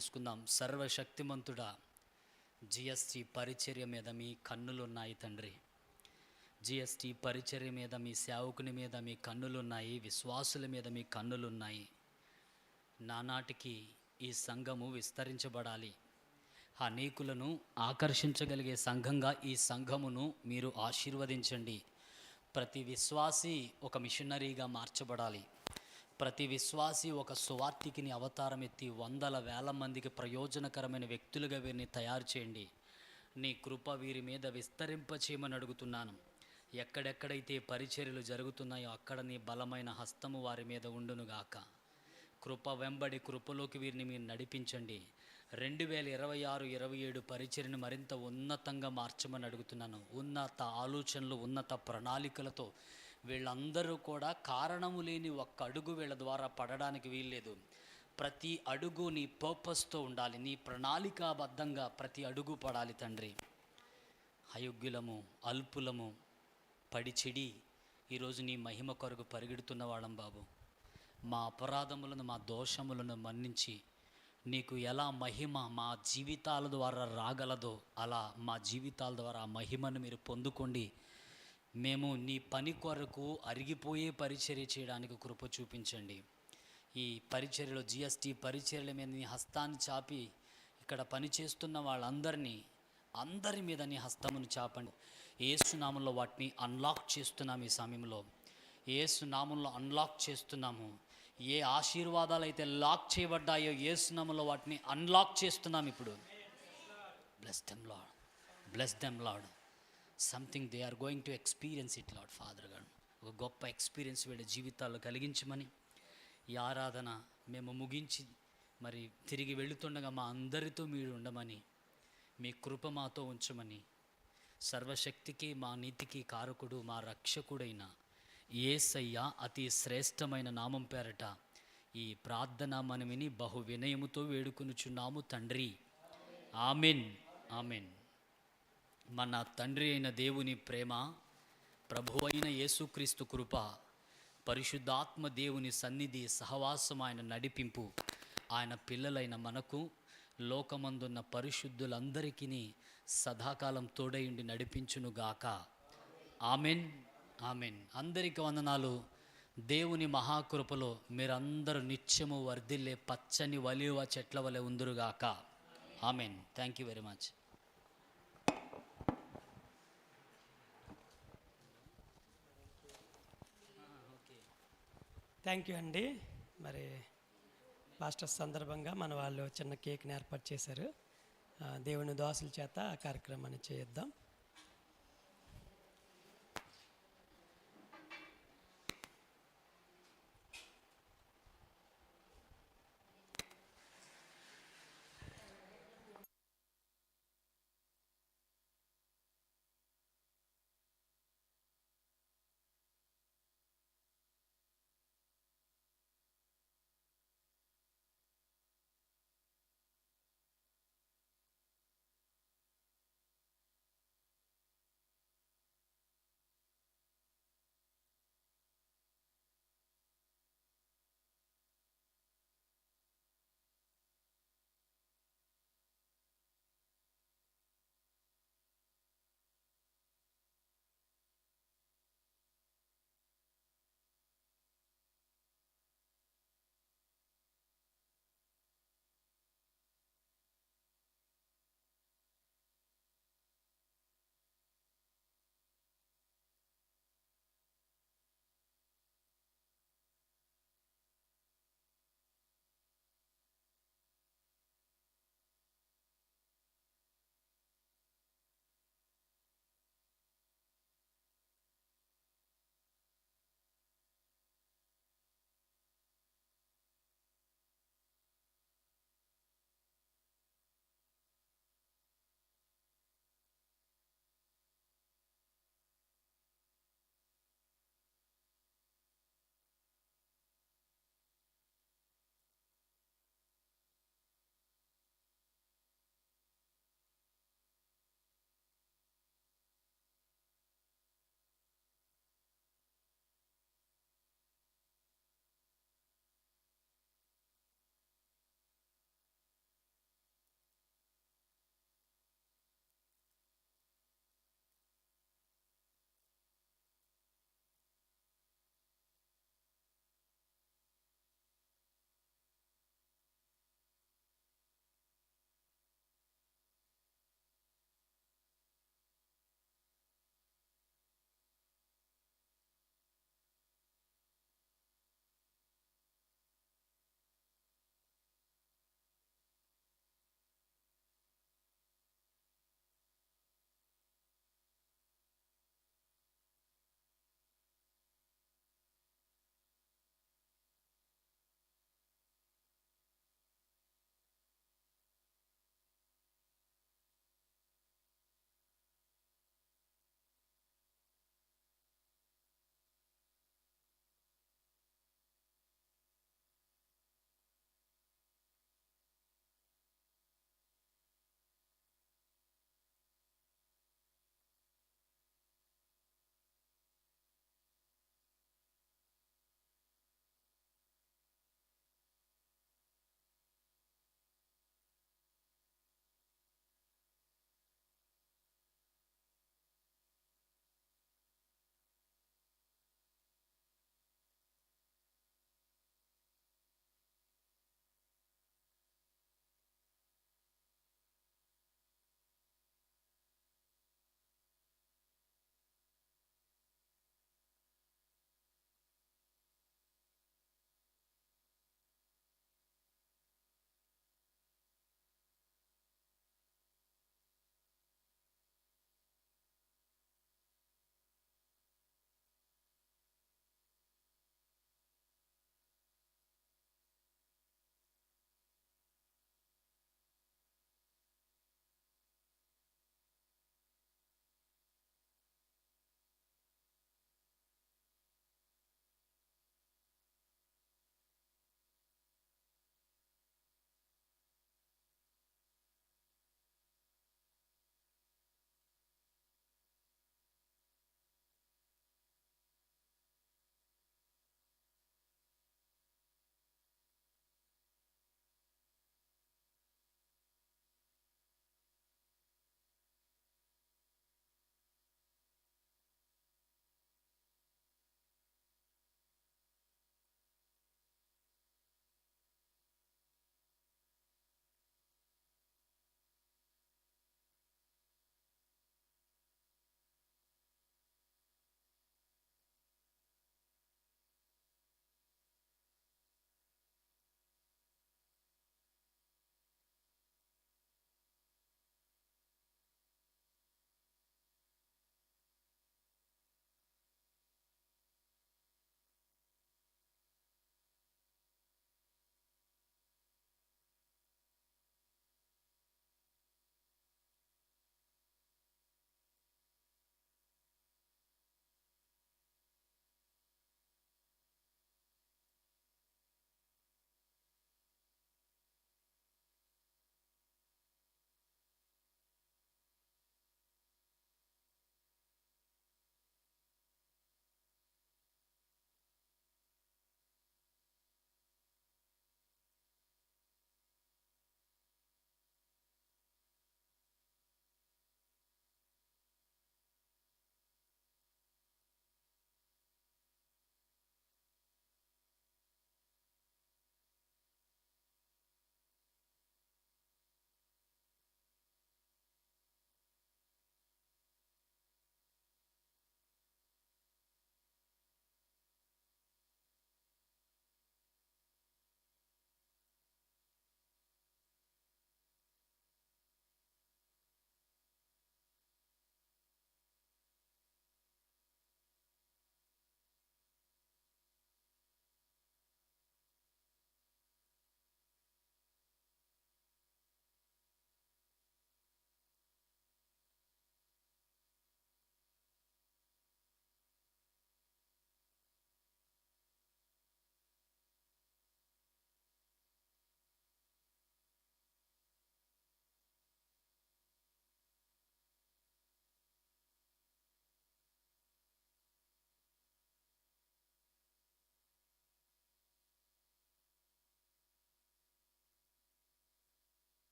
చేసుకుందాం. సర్వశక్తిమంతుడా జిఎస్టి పరిచర్య మీద మీ కన్నులున్నాయి తండ్రి. జిఎస్టి పరిచర్య మీద మీ సేవకుని మీద మీ కన్నులున్నాయి విశ్వాసుల మీద మీ కన్నులున్నాయి. నానాటికి ఈ సంఘము విస్తరించబడాలి. అనేకులను ఆకర్షించగలిగే సంఘంగా ఈ సంఘమును మీరు ఆశీర్వదించండి. ప్రతి విశ్వాసి ఒక మిషనరీగా మార్చబడాలి. ప్రతి విశ్వాసి ఒక సువార్తికిని అవతారం ఎత్తి వందల వేల మందికి ప్రయోజనకరమైన వ్యక్తులుగా వీరిని తయారు చేయండి. నీ కృప వీరి మీద విస్తరింపచేయమని అడుగుతున్నాను. ఎక్కడెక్కడైతే పరిచర్యలు జరుగుతున్నాయో అక్కడ నీ బలమైన హస్తము వారి మీద ఉండునుగాక కృప వెంబడి కృపలోకి వీరిని మీరు నడిపించండి. రెండు వేల ఇరవై ఆరు ఇరవై ఏడు పరిచర్ని మరింత ఉన్నతంగా మార్చమని అడుగుతున్నాను. ఉన్నత ఆలోచనలు ఉన్నత ప్రణాళికలతో వీళ్ళందరూ కూడా కారణము లేని ఒక్క అడుగు వీళ్ళ ద్వారా పడడానికి వీల్లేదు. ప్రతి అడుగు నీ పర్పస్తో ఉండాలి. నీ ప్రణాళికాబద్ధంగా ప్రతి అడుగు పడాలి తండ్రి. అయోగ్యులము అల్పులము పడి చెడి ఈరోజు నీ మహిమ కొరకు పరిగెడుతున్న వాళ్ళం బాబు. మా అపరాధములను మా దోషములను మన్నించి నీకు ఎలా మహిమ మా జీవితాల ద్వారా రాగలదో అలా మా జీవితాల ద్వారా ఆ మహిమను మీరు పొందుకోండి. మేము నీ పని కొరకు అరిగిపోయే పరిచర్య చేయడానికి కృప చూపించండి. ఈ పరిచర్యలో జిఎస్టీ పరిచర్యల మీద నీ హస్తాన్ని చాపి ఇక్కడ పనిచేస్తున్న వాళ్ళందరినీ అందరి మీద నీ హస్తమును చాపండి. ఏసునామంలో వాటిని అన్లాక్ చేస్తున్నాము ఈ సమయంలో. ఏసునామంలో అన్లాక్ చేస్తున్నాము. ఏ ఆశీర్వాదాలు అయితే లాక్ చేయబడ్డాయో ఏసునామంలో వాటిని అన్లాక్ చేస్తున్నాం ఇప్పుడు. Bless them Lord bless them Lord something they are going to experience it Lord father గారు ఒక గొప్ప ఎక్స్పీరియన్స్ వీళ్ళ జీవితాల్లో కలిగించమని ఈ ఆరాధన మేము ముగించి మరి తిరిగి వెళుతుండగా మా అందరితో మీరు ఉండమని మీ కృప మాతో ఉంచమని సర్వశక్తికి మా నీతికి కారకుడు మా రక్షకుడైన ఏసయ్య అతి శ్రేష్టమైన నామం పేరట ఈ ప్రార్థన మనమిని బహు వినయముతో వేడుకొనుచున్నాము తండ్రి. ఆమెన్. ఆమెన్. మన తండ్రి అయిన దేవుని ప్రేమ ప్రభు అయిన యేసుక్రీస్తు కృప పరిశుద్ధాత్మ దేవుని సన్నిధి సహవాసం ఆయన నడిపింపు ఆయన పిల్లలైన మనకు లోకమందున్న పరిశుద్ధులందరికీ సదాకాలం తోడయుండి నడిపించునుగాక. Amen amen. అందరికి వందనాలు. దేవుని మహాకృపలో మీరందరూ నిత్యము వర్ధిల్లే పచ్చని వలివ చెట్ల వలె ఉందురుగాక. Amen. Thank you very much. Thank you అండి. మరి పాస్టర్ సందర్భంగా మన వాళ్ళు చిన్న కేక్ని ఏర్పాటు చేశారు. దేవుని దోసల చేత ఆ కార్యక్రమాన్ని చేద్దాం.